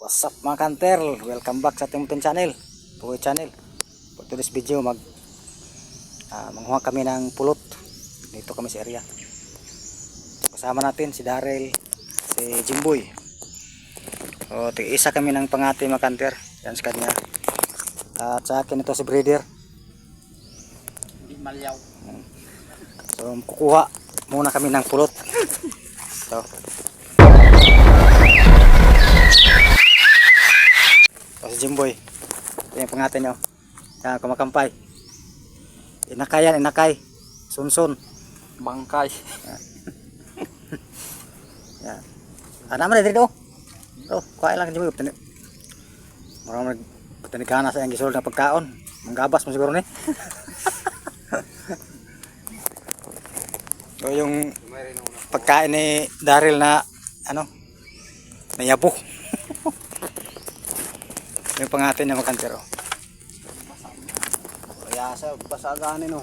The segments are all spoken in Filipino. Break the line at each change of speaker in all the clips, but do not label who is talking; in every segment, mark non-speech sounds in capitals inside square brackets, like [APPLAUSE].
What's up mga kanter? Welcome back sa Timutin Channel. Pugoy Channel. For today's video, mag ah, manghuha kami ng pulot. Dito kami sa area. Kasama natin si Darrell, si Jimboy. O, tig-isa kami ng pangati mga kanter. Yan sa kanya. At sa akin ito si Breeder.
Hindi malyaw.
So, kukuha muna kami ng pulot. So, Pangate nyo. Yan, kumakampay. Inakay yan, inakay. Sunsun.
Bangkay. [LAUGHS]
Yan. Ah, naman na dito. Ito, kuha lang Jimboy. Patani. Marang nag patanigana sa yung gisulod na pagkaon. Manggabas mo siguro ni. [LAUGHS] so yung pagkain ni Daryl na ano, nayabo. [LAUGHS] yung pangatin niya makantero.
Kaya sa basaganin no.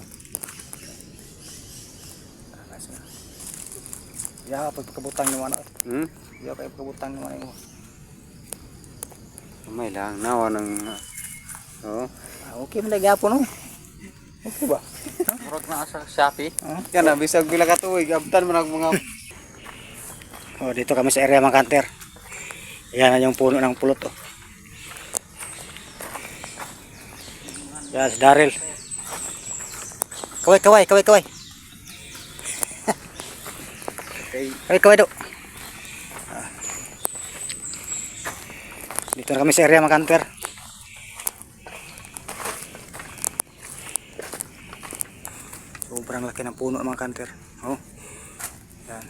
Ya, pagkabutang ano.
Hmm?
Ya, pagkabutang ni ano.
May lang nawa ng Oh.
Ah, okay man gyapon no. Okay ba?
Murag na sa Shopee.
Ah.
Yan na bisag bila ka tuig abtan mo nag mga
Oh, dito kami sa area Mangkanter. Yan na yung puno ng pulot oh. Yan si Daryl. Kaway, kaway, kaway, kaway.
kay
Kaway, kaway do. Dito na kami sa area Mangkanter. Sobrang laki ng puno mga kanter. Oh. Yan.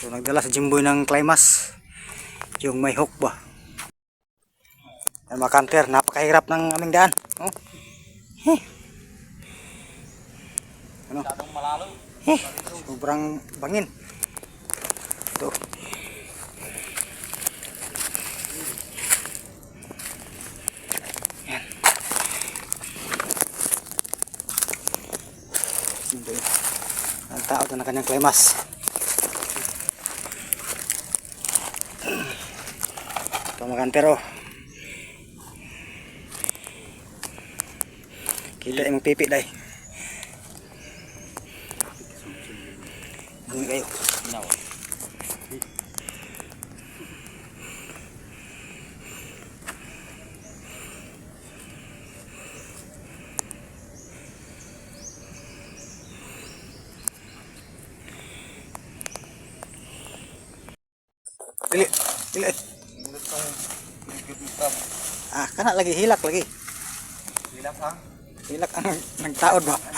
So nagdala sa Jimboy ng climax. Yung may hook ba. Yan mga kanter, napakahirap ng aming daan. Oh. Heh. Ano? Eh, sobrang bangin. Ito. Yan. Ang tao na kanyang klimas. Ito mga kantero. Kita yung pipi dahi. Bumi kayo.
No.
Dili. Dili. Ah, kana lagi hilak lagi.
Hilap ha.
Hilak ang nagtaod ba? [LAUGHS]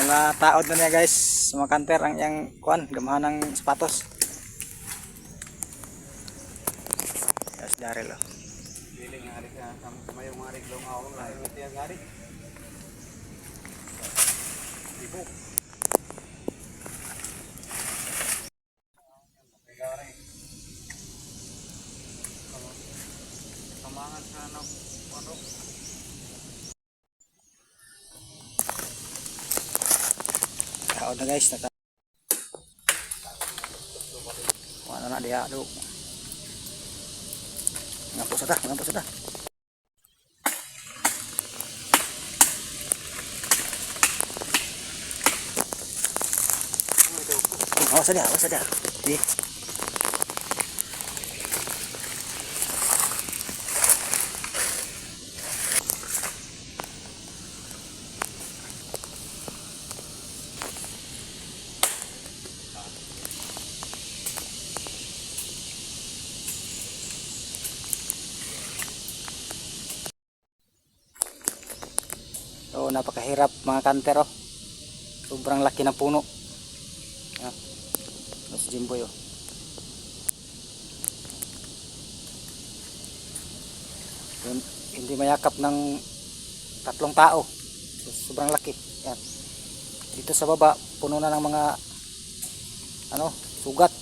Mga taod na niya guys. Mga kanter ang yang kuan, gamahan ng sapatos. Yes, Daryl oh.
Dili nga ari ka kamayong nga ari long awon la ito yang ari. Ano, ano,
Taod na guys. Nata Kuha na diha do. Ngapo sa ta, ngapo sa ta. Awas sa dia, awas sa dia. Di. So, napakahirap mga kantero. Sobrang laki ng puno. Ah. Mas Jimboy oh. Yun, hindi mayakap ng tatlong tao. So, sobrang laki. Yan. Dito sa baba, puno na ng mga ano, sugat.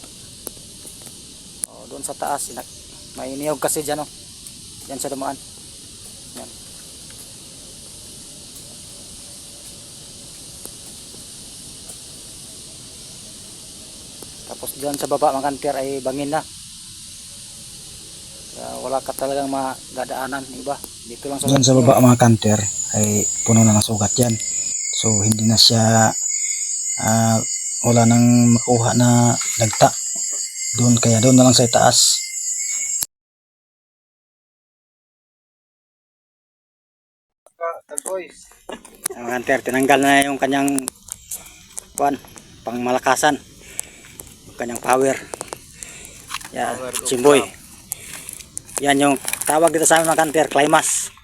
Oh, doon sa taas, may niyog kasi dyan oh. Yan sa dumaan. Tapos dyan sa baba mga kanter ay bangin na. Kaya wala ka talagang madadaanan iba. Dito lang sa
Diyan sa baba mga kanter ay puno na ng sugat yan. So hindi na siya ah, wala nang makuha na dagta. Doon kaya doon na lang sa itaas.
boys.
Ang hunter, tinanggal na yung kanyang kuan, pangmalakasan. Kanyang power. Chimboy.
love.
Yan yung tawag dito sa amin mga hunter, climax.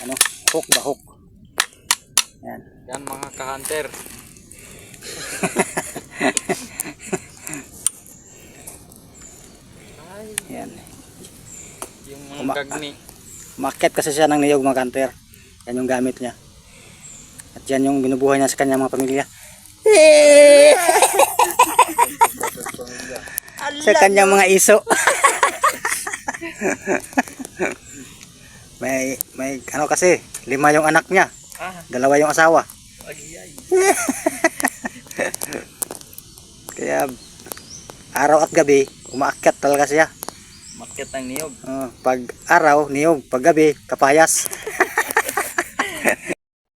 Ano, hook ba hook? Yan. [LAUGHS]
Yan mga ka-hunter.
Yan.
Yung
Uma-
mga gagni.
Market kasi siya ng niyog mga hunter. Yan yung gamit niya. At yan yung binubuhay niya sa kanyang mga pamilya. [LAUGHS] sa kanyang mga iso. [LAUGHS] [LAUGHS] may may ano kasi, lima yung anak niya,
Ah,
dalawa yung asawa. [LAUGHS] Kaya araw at gabi, umaakyat talaga siya.
Market ng niyog.
Oh, pag araw, niyog, pag gabi, kapayas.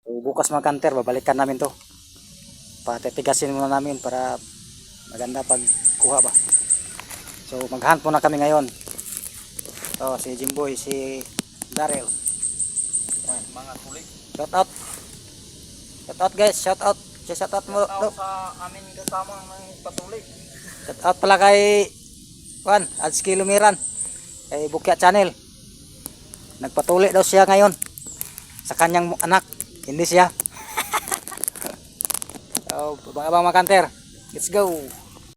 so, bukas mga kanter, babalikan namin to. Patitigasin muna namin para maganda pag kuha ba. So maghunt muna kami ngayon. To si Jimboy, si Daryl.
Mga tulik.
Shout out. Shout out guys, shout out. Shout out mo.
Tao sa amin kasama ng patulik.
Shout out pala kay Juan, Adski Lumiran. Kay Bukya Channel. Nagpatuli daw siya ngayon sa kanyang anak. Hindi siya. [LAUGHS] so, abang-abang mga kanter. Let's go.